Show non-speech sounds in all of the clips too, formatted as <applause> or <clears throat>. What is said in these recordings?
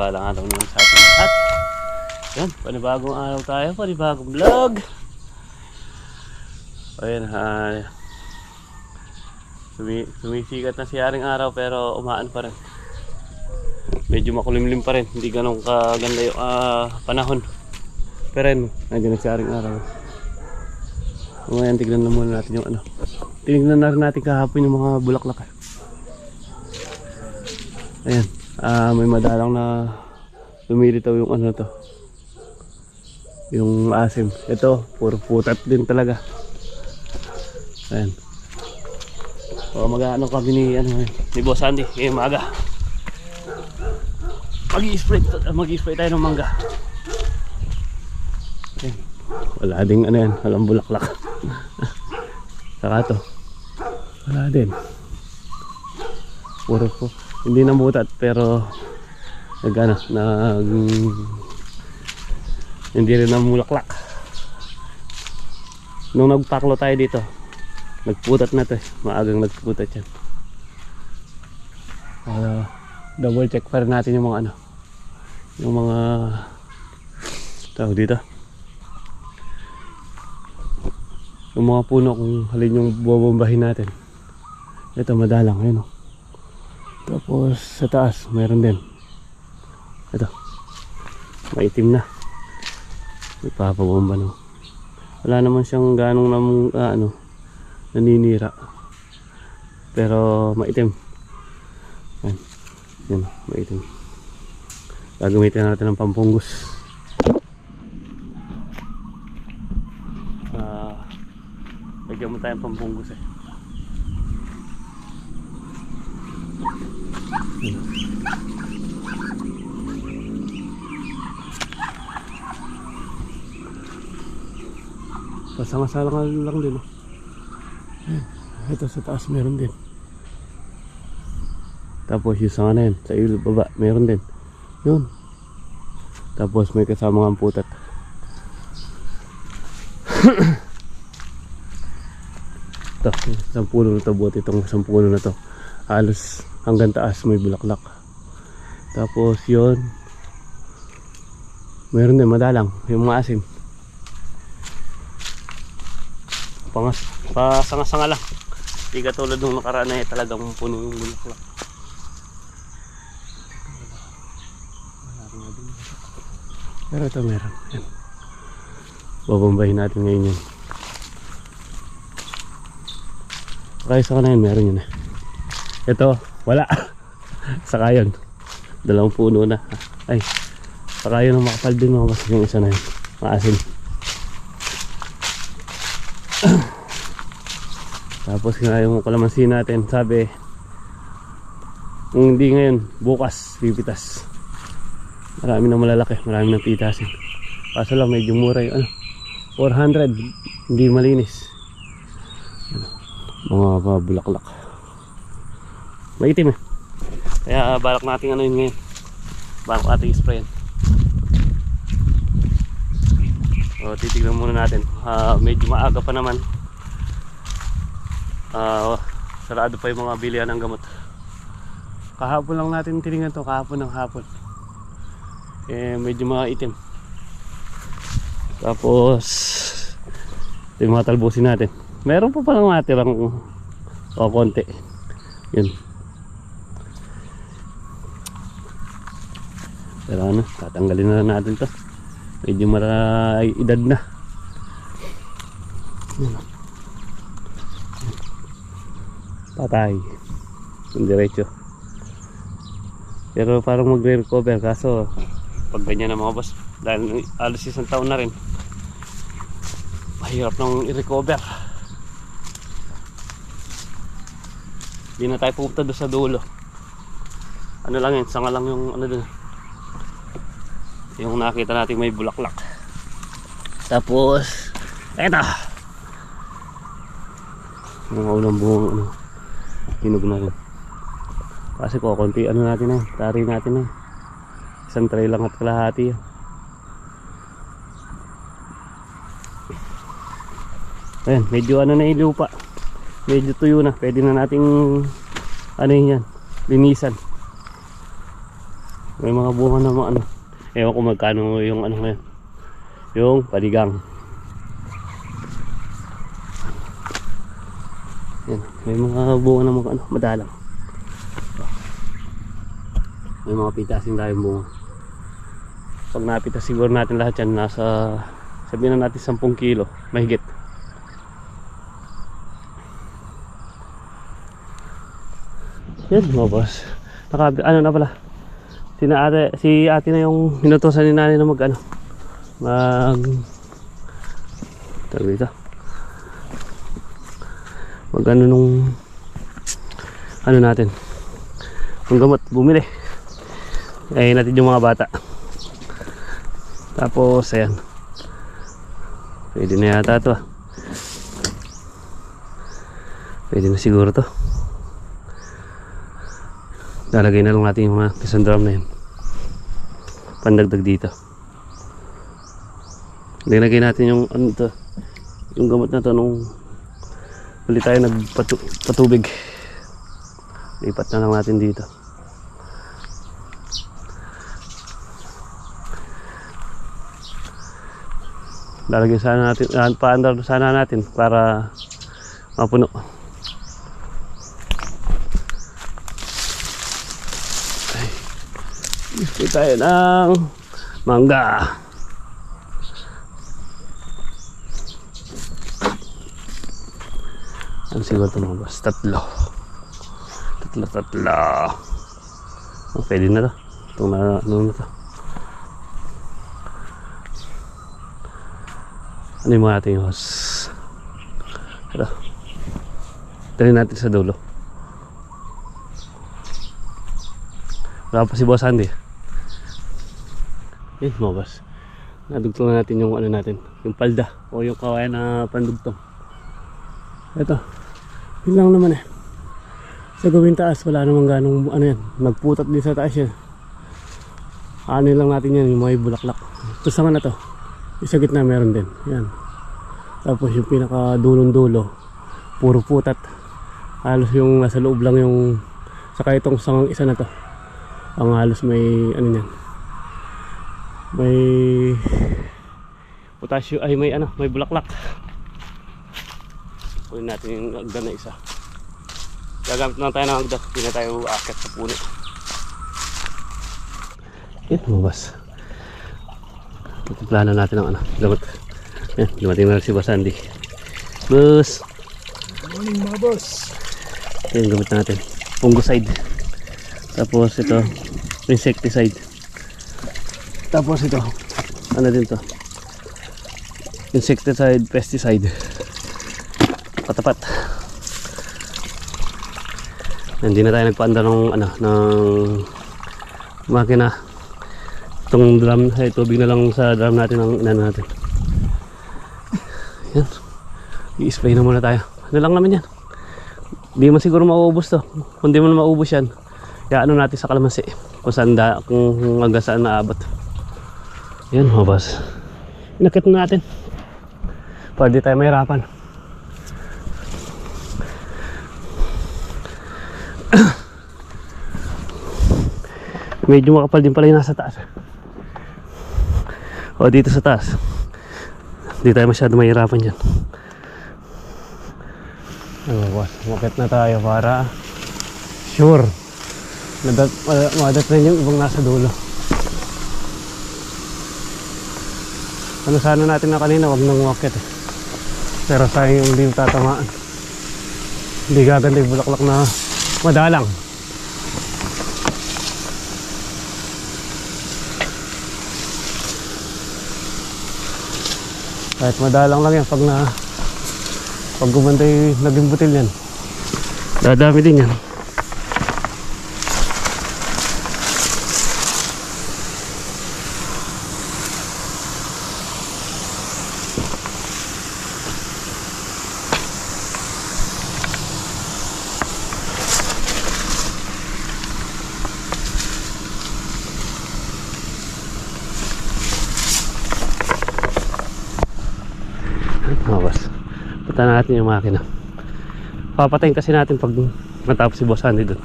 Sa mga pagpalang araw naman sa ating lahat. Yan, panibagong araw tayo, panibagong vlog. Ayan, ha. Sumi sumisikat na si Haring Araw pero umaan pa rin. Medyo makulimlim pa rin, hindi ganun kaganda yung ah, panahon. Pero yan, nandiyan na si Haring Araw. Ngayon, tignan na muna natin yung ano. Tinignan na natin kahapon yung mga bulaklak. eh. Ayan, ah may madalang na lumilitaw yung ano to. Yung asim. Ito, puro putat din talaga. Ayan. O mag-ano kami ni, ano, ni Boss Andy, ngayong maaga. Mag-i-spray, mag-i-spray tayo ng mangga. Ayan. Wala ding ano yan, walang bulaklak. <laughs> Saka to. Wala din. Puro po. Hindi namutat pero nag ano, nag hindi rin namulaklak. Nung nagpaklo tayo dito, nagputat na to eh. Maagang nagputat yan. Uh, double check pa natin yung mga ano, yung mga tawag dito. Yung mga puno kung halin yung bobombahin natin. Ito madalang, ayun oh. Tapos sa taas, mayroon din. Ito. Maitim na. May papabomba no. Wala naman siyang ganong nam, ah, ano, naninira. Pero maitim. Yan. Yan, maitim. Gagamitin natin ng pampunggus. Ah, lagyan mo tayong pampunggus eh. Pasanga-salang lang din. Oh. Ito sa taas meron din. Tapos yung sanga na sa baba, meron din. Yun. Tapos may kasama nga putat. <coughs> Ito, isang puno na to, buhat itong isang puno na to. Halos hanggang taas may bulaklak. Tapos yun, meron din madalang, yung mga asim. Pangas, pasanga-sanga lang. Hindi katulad nung nakaraan na eh, talagang puno yung bulaklak. Pero ito meron. Yan. Babambahin natin ngayon yun. Kaya sa kanan meron yun eh. Ito, wala. <laughs> Saka yun. Dalawang puno na. Ay, saka yun ang makapal din mga. Yung isa na yun. Maasin. <coughs> Tapos nga yung kalamansi natin, sabi, kung hindi ngayon, bukas, pipitas. Marami na malalaki, marami na pitasin. Kaso lang medyo mura yung ano, 400, hindi malinis. Ano, mga mga bulaklak. Maitim eh. Kaya balak natin ano yun ngayon. Balak natin sprayan. O, titignan muna natin. Ah, medyo maaga pa naman. Ah, sarado pa yung mga bilihan ng gamot. Kahapon lang natin tinignan to, kahapon ng hapon. Eh, medyo maitim. Tapos, ito yung mga talbusin natin. Meron pa palang matirang o konti. Yun. Pero ano, tatanggalin na natin to. Medyo mara edad na. Patay. Yung diretso. Pero parang magre-recover kaso pag ganyan na mga boss dahil alos isang taon na rin mahirap nang i-recover hindi na tayo pupunta doon sa dulo ano lang yun sanga lang yung ano dun yung nakita natin may bulaklak. Tapos eto. Mga unang buong ano hinog na rin kasi ko konti ano natin na tari natin na isang tray lang at kalahati ayan medyo ano na yung lupa medyo tuyo na. Pwede na nating ano yan linisan. May mga bunga na mga ano. Ewan ko magkano yung ano ngayon. Yung paligang. Yan. May mga bunga na mga ano, madalang. May mga pitasin tayong bunga. Pag napitas siguro natin lahat yan, nasa sabihin na natin 10 kilo, mahigit. Yan mga boss. Naka, ano na pala. Si, na ate, si ate na yung inutosan ni nanay na mag ano. Mag... Tawag dito. Mag ano nung... Ano natin. Ang gamot, bumili. Ayun natin yung mga bata. Tapos, ayan. Pwede na yata to ah. Pwede na siguro to. Lalagay na lang natin yung mga isang drum na yun. Pandagdag dito. Nilagay natin yung ano to, yung gamot na to nung huli tayo nagpatubig. Lipat na lang natin dito. Lalagyan sana natin, uh, paandar sana natin para mapuno. Gusto tayo ng mangga. Ano siguro boss? Tatlo. Tatlo, tatlo. Oh, pwede na to. Itong na, ano na to. Ano yung mga ating hose? Ito. Dali natin sa dulo. Wala pa si Boss Andy. Eh, mga boss. Nadugtong na natin yung ano natin. Yung palda. O yung kawayan na pandugtong. Ito. Yun lang naman eh. Sa gawin taas, wala namang ganong ano yan. Nagputat din sa taas yan. Ano lang natin yan, yung mga bulaklak. Ito sa na to. Sa gitna meron din. Yan. Tapos yung pinaka dulong dulo, puro putat. Halos yung nasa loob lang yung saka itong sangang isa na to. Ang halos may ano yan. May potassium ay may ano, may bulaklak. Kunin natin yung agdan na isa. Gagamit na tayo ng agdan. Hindi na tayo akit sa puno. Ito mabas. Plano natin ang ano, gamot. Yan, dumating na si Boss Andy. Boss! Morning mga boss. Yan, gamit natin. Fungicide. Tapos ito, insecticide. Tapos ito, ano din to? Insecticide, pesticide. Patapat. Hindi na tayo nagpaanda ng ano, ng makina. Itong drum, ay tubig na lang sa drum natin ang inano natin. Yan. I-spray na muna tayo. Ano lang naman yan. Hindi man siguro mauubos to. Kung di mo na maubos yan, kaya ano natin sa kalamansi. Kung saan da, kung hanggang saan naabot. Yan mga boss. Inakit na natin. Para di tayo mahirapan. <clears throat> Medyo makapal din pala yung nasa taas. O dito sa taas. Hindi tayo masyado mahirapan dyan. Ano boss, umakit na tayo para sure madat rin yung ibang nasa dulo. Ano sana natin na kanina, wag nang umakit eh. Pero sayang yung hindi tatamaan. Hindi gaganda yung bulaklak na madalang. Kahit madalang lang yan pag na pag gumanda yung naging butil yan. Dadami din yan. Mga boss. Punta natin yung makina. Papatayin kasi natin pag matapos si Boss Andy doon.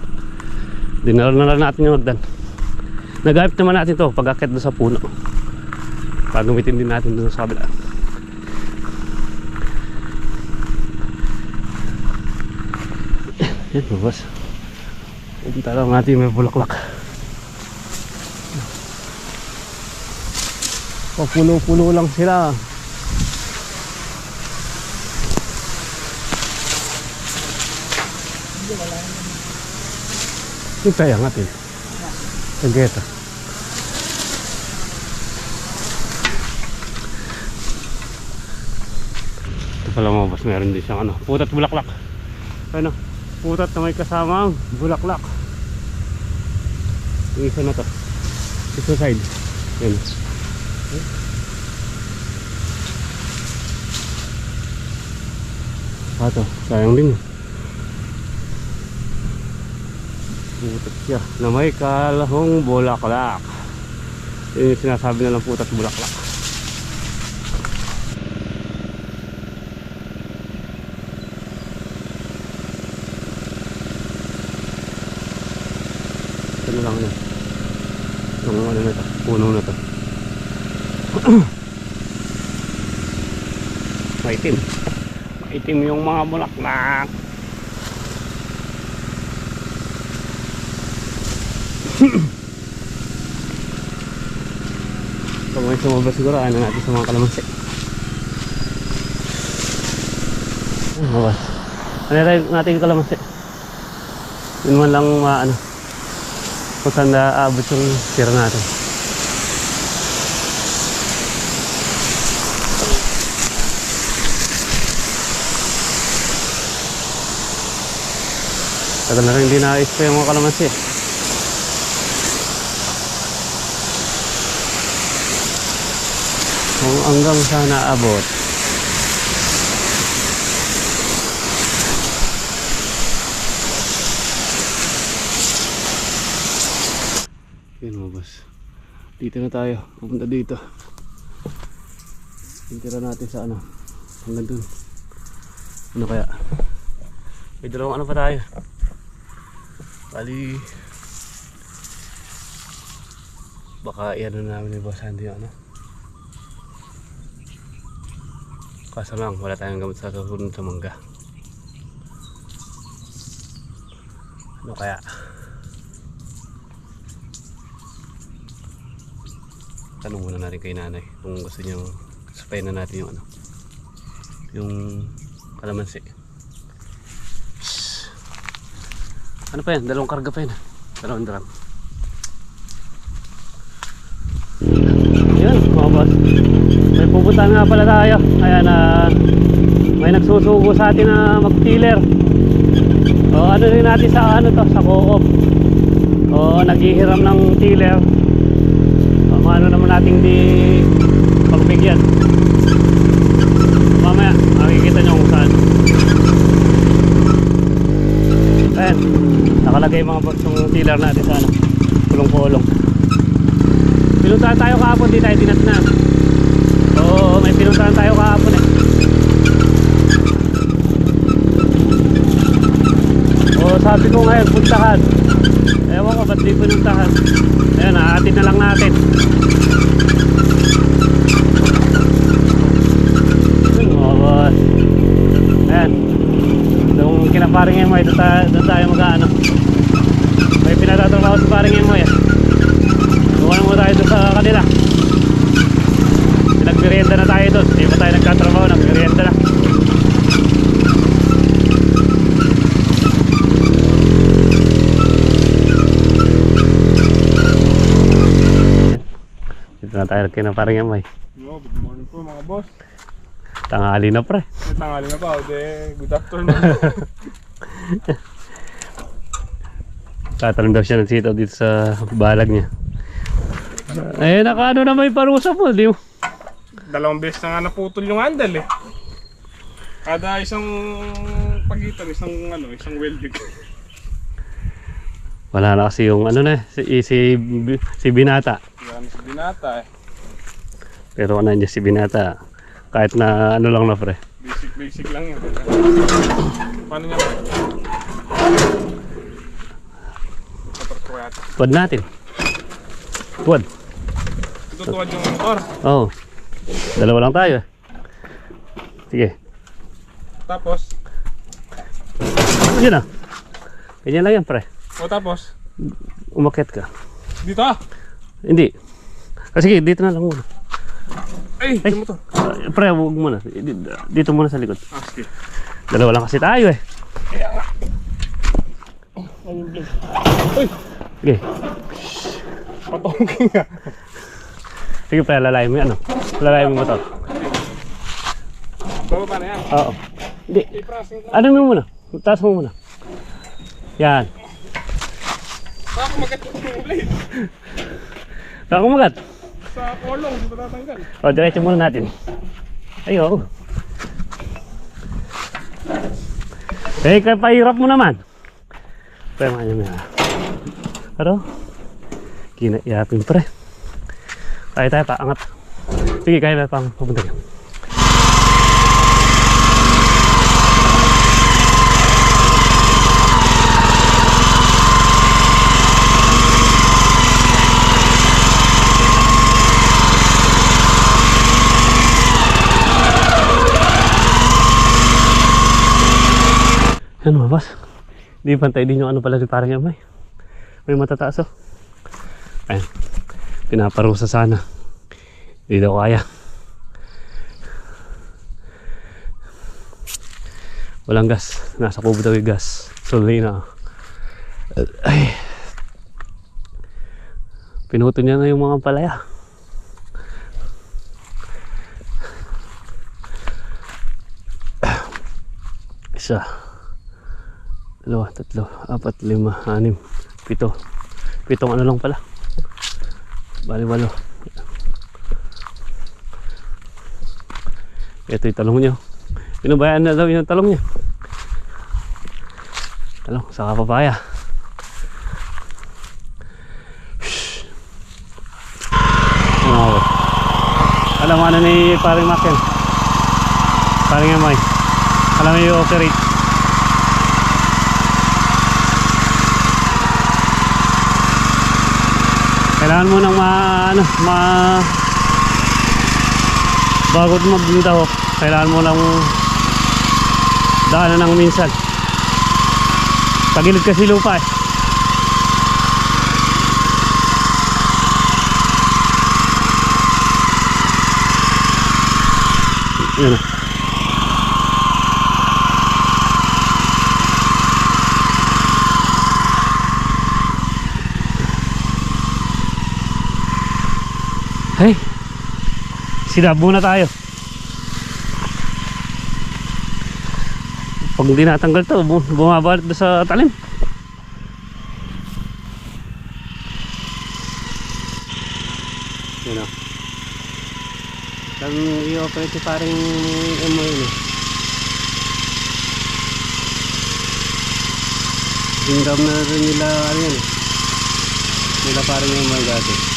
Dinala na natin yung magdan. Nagamit naman natin to pag akit doon sa puno. Pagamitin din natin doon sa kabila. <coughs> Yan boss. Punta lang natin may bulaklak. Oh, puno-puno lang sila. Yung kaya natin. Sageta. Ito pala mga boss, meron din siyang ano, putat bulaklak. Ano, putat na may kasamang bulaklak. Yung isa na to. Isa side. Yan. Ah, to. Sayang din. Putat siya. Na may kalahong bulaklak. Yun yung sinasabi na ng putat bulaklak. Ito na lang ano. Itong ano na to. Puno na to. <clears throat> Maitim. Maitim yung mga bulaklak. <coughs> Pag may sumabas siguro, ano natin sa mga kalamansi. Ba? Ano natin yung kalamansi? Yun man lang maano. Kung saan naabot yung tira natin. Tagal na rin hindi na-spray yung mga kalamansi. Kung hanggang sa naabot. Mga boss. Dito na tayo. Pupunta dito. Tintira natin sa ano. Hanggang dun. Ano kaya? May dalawang ano pa tayo. Bali. Baka iyan na namin ni Boss Andy ano. Kaso lang, wala tayong gamit sa susunod sa mangga. Ano kaya? Tanong muna natin kay nanay kung gusto niyang spray na natin yung ano. Yung kalamansi. Ano pa yan? Dalawang karga pa yan. Dalawang drum. Yun, mga boss. Pupunta nga pala tayo. Kaya na may nagsusugo sa atin na mag-tiller. O ano rin natin sa ano to, sa co-op. O naghihiram ng tiller. O ano naman nating di pagbigyan. Mamaya, makikita nyo kung saan. Ayan, nakalagay mga boss yung tiller natin sa ano, pulong-pulong. Pinuntahan tayo kahapon, di tayo dinatnan. Oo, may pinuntahan tayo kahapon eh. Oo, sabi ko ngayon, puntahan. Ewan ko, ba't di pinuntahan? Ayan, aatin na lang natin. Ayan. Nung kinaparing doon tayo, doon tayo mag-ano. May pinatatrabaho sa paring mo eh. Tuwan mo tayo doon sa kanila. Nagmerienda na tayo doon. Hindi pa tayo nagkatrabaho, nagmerienda na. Dito na tayo kina parang yan, may. Yo, good morning po mga boss. Tanghali na pre. May tangali na pa. O de, good afternoon. <laughs> Tatanong daw siya ng sitaw dito sa balag niya. Eh, nakaano na may parusa po, di mo. Dalawang beses na nga naputol yung handle eh. Kada isang pagitan, isang ano, isang welding. <laughs> Wala na kasi yung ano na, si, si, si Binata. Yan sa binata eh. Pero nandiyan si Binata. Kahit na ano lang na pre. Basic basic lang yun. Paano niya? Pwede natin. Tuwad. Tutuwad yung motor. Oo. Dalawa lang tayo. eh. Sige. Tapos, Yun na. Ganyan lang yan, pre. o tapos, Umakyat ka. dito ah. Hindi. Ah, sige, dito na lang muna. Ay, Ay. yung motor. Ah, pre, huwag muna. Di- Dito muna sa likod. Ah, sige. Dalawa lang kasi tayo eh. Kaya nga. Ay. Uy, Sige. patongking nga. Sige, pre, lalayan mo yan, ano. Lalayan mo yung motor. Bababa na yan. Oo. Hindi. Ano mo muna? Taas mo muna. Yan. Baka kumagat yung blade. Saka kumagat. Sa kolong, dito tatanggal. O, diretso muna natin. Ay, oo. Eh, kaya pahirap mo naman. Pre, mga niya mga. Pero, kinaiapin pre. Kaya tayo pa, angat. Sige, kaya tayo pang pupunta ka. Ano ba, boss? Hindi pantay din yung ano pala ni parang yung may. May matataas oh. Ayan. Pinaparusa sana. Hindi daw kaya. Walang gas. Nasa kubo daw yung gas. Solina. Ay. Pinuto niya na yung mga palaya. Isa dalawa, tatlo, apat, lima, anim, pito. Pitong ano lang pala. Bali walo. Ito yung talong nyo. Pinubayaan na daw yung talong niya. Talong, saka papaya. Ano Alam mo ano ni paring Macken? Paring Emay. Alam mo yung operate. Kailangan mo nang ma ano ma bago magbintaw kailangan mo nang daanan ng minsan. Tagilid kasi lupa eh. Yun na sinab muna tayo. Pag hindi natanggal to, bu- bumabalik sa talim. Yun o. Ang i-operate si paring mo yun eh. Hingam na rin nila ano yun eh. Nila paring mga dati.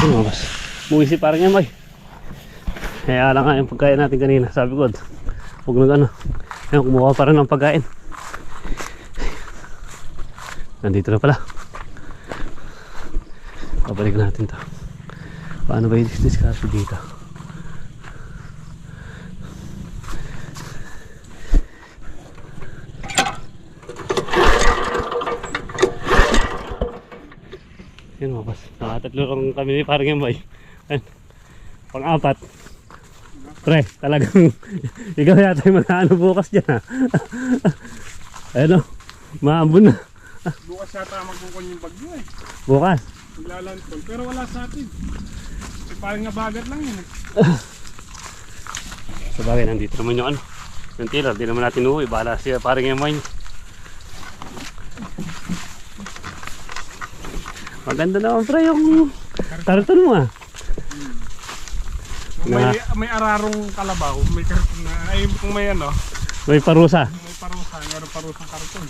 Ano mas? Buwisi parang yan, boy. Kaya lang nga yung pagkain natin kanina. Sabi ko, huwag nag ano. Ayun, kumuha pa rin ng pagkain. Nandito na pala. Babalik natin to. Paano ba i-discard dito? Yun mga boss. Nakatatlo lang kami ni parang yan boy. Pang-apat. Pre, talagang <laughs> ikaw yata yung mag-ano bukas dyan ha. <laughs> Ayun o. Maambon na. Bukas yata magkukon yung bagyo eh. Bukas. Maglalantol. Pero wala sa atin. Eh, parang nabagat lang yun eh. <laughs> Sa bagay, nandito naman yung ano. Yung tiller, di naman natin uuwi. Bahala siya parang yung mine. Maganda naman pre yung tartan mo ah. Kung may, may ararong kalabaw, may karton na, ay kung may ano, May parusa. may parusa, meron parusang karton.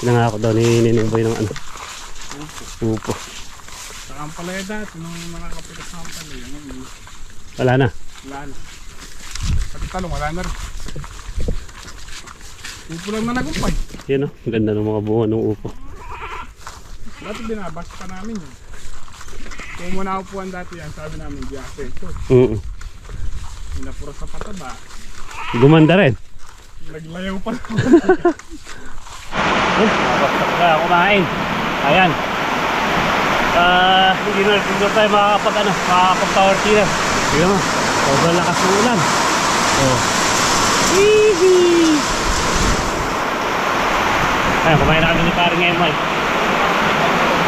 Pinangako daw ni Ninong Boy ng ano. Upo. Sa kampalaya dati, nung mga kapitas sa kampalaya, Wala na. wala na. Pati talong, wala na rin. Upo lang na nagumpay. Yan o. Ang ganda ng mga bunga ng upo. Dati binabas pa namin yun. Kung muna upuan dati yan, sabi namin, di asenso. Mm Pinapura sa pataba. Gumanda rin. Naglayaw pa <laughs> Nakapagsak na kumain. Ayan. Ah, hindi na hindi na tayo makakapag ano, makakapag power tiller. Tingnan mo. Sobrang lakas ng ulan. Oh. Hihi. Ayan, kumain na kami ni paring Emay.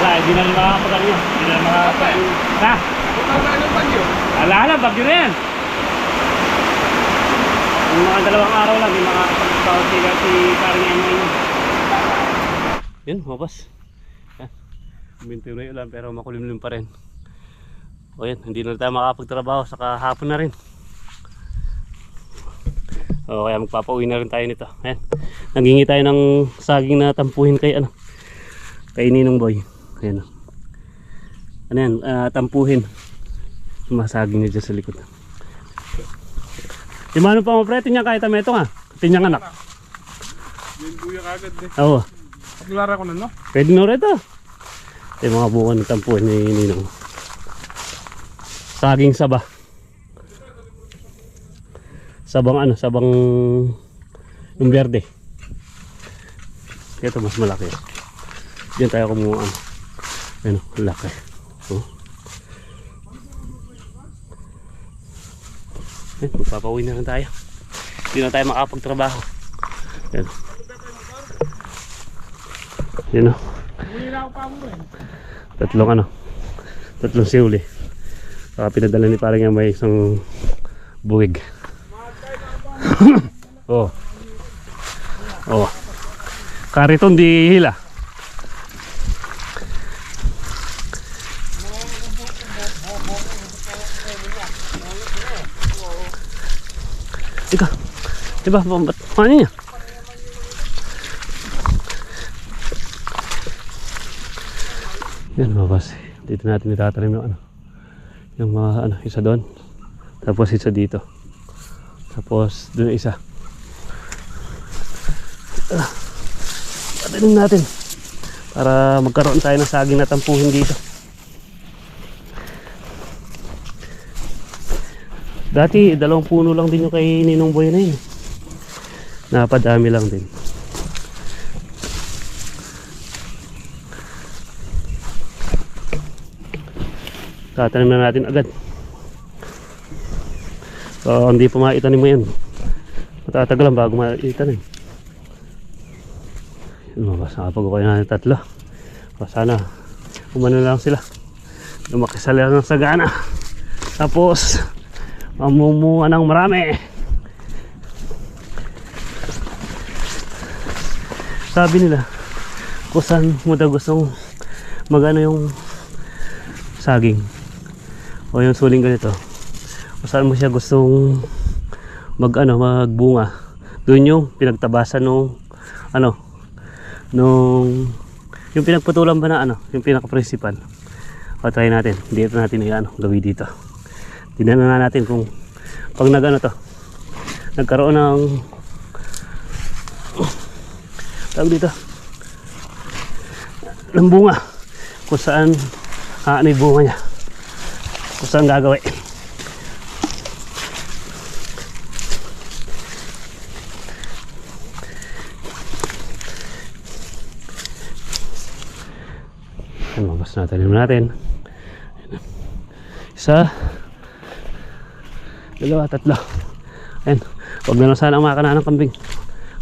Wala, hindi na rin makakapag ano yun. Hindi na rin makakapag... Ha? Wala na ba yun? Ala, ala, bagyo na yan. Yung mga dalawang araw lang, hindi makakapag-power tiller si paring Emay. Yun, mabas. Yan. Minti na yung ulan pero makulimlim pa rin. O yan, hindi na tayo makapagtrabaho saka hapon na rin. O kaya magpapauwi na rin tayo nito. Ayan. Nangingi tayo ng saging na tampuhin kay ano. Kay Ninong Boy. Ayan. Ano yan, ah, tampuhin. Sumasaging niya dyan sa likod. Yung ano pa mo pre, tinyang kahit ameto nga. Tinyang anak. Yung buya kagad eh. Oo. Paglara ko na no? Pwede na rin ito. Yung mga bunga ng tampuan ni Ninong. Saging saba. Sabang ano, sabang yung berde. Ito mas malaki. Diyan tayo kumuha ano. Ano, laki. Oh. Eh, magpapauwi na rin tayo. Hindi na tayo makapagtrabaho. Yan. Yan o. Eh. Tatlong ano. Tatlong siuli. Saka pinadala ni parang yung may isang buwig. <coughs> oh. Oh. Kariton di hila. Ika. Diba, ba't ano niya? Yan babas. Dito natin itatanim yung ano. Yung mga ano, isa doon. Tapos isa dito. Tapos doon isa. Ah, Patanim natin. Para magkaroon tayo ng saging na tampuhin dito. Dati, dalawang puno lang din yung kay Ninong Boy na yun. Napadami lang din. Tatanim na natin agad. So, hindi pa maitanim mo yan. Matatagal lang bago maitanim. Mga boss, nakapag-okay na tatlo. O, sana, umano lang sila. Lumaki sila ng sagana. Tapos, mamumuha ng marami. Sabi nila, kung saan mo daw gustong magano yung saging o yung suling ganito saan mo siya gustong mag ano magbunga. Doon yung pinagtabasan nung ano nung yung pinagputulan ba na ano yung pinaka principal o try natin. Dito natin yung ano gawin dito. Tingnan na natin kung pag nag ano to nagkaroon ng tawag dito ng bunga. Kung saan ah, ano yung bunga niya. Kung saan gagawin Ayan, mabas na tanim natin isa dalawa, tatlo ayan, huwag na lang sana ang makana ng kambing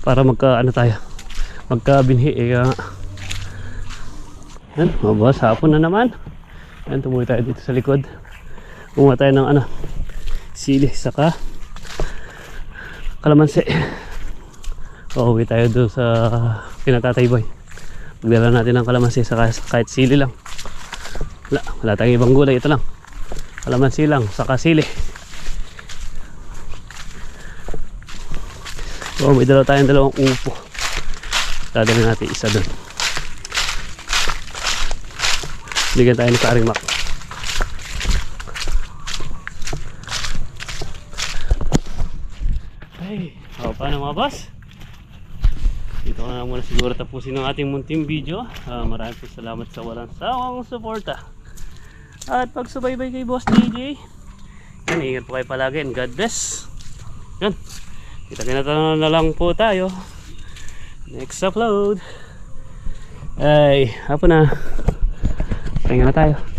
para magka ano tayo magka binhi eh, kaya nga. Yan, mabas hapon na naman. Yan, tumuloy tayo dito sa likod. Kumuha tayo ng ano, sili, saka kalamansi. Uuwi tayo doon sa pinatatay boy. Magdala natin ng kalamansi, saka kahit sili lang. Wala, wala tayong ibang gulay, ito lang. Kalamansi lang, saka sili. So, may dalawa tayong dalawang upo. Dadali natin isa doon. Bigyan tayo ni Paring Mac. Ay, o, paano mga boss? Dito na muna siguro tapusin ang ating munting video. Ah, maraming salamat sa walang sawang suporta. At pagsubaybay kay Boss DJ. Yan, ingat po kayo palagi and God bless. Yan. Kita-kita na lang po tayo. Next upload. Ay, hapon na. Pahinga na tayo.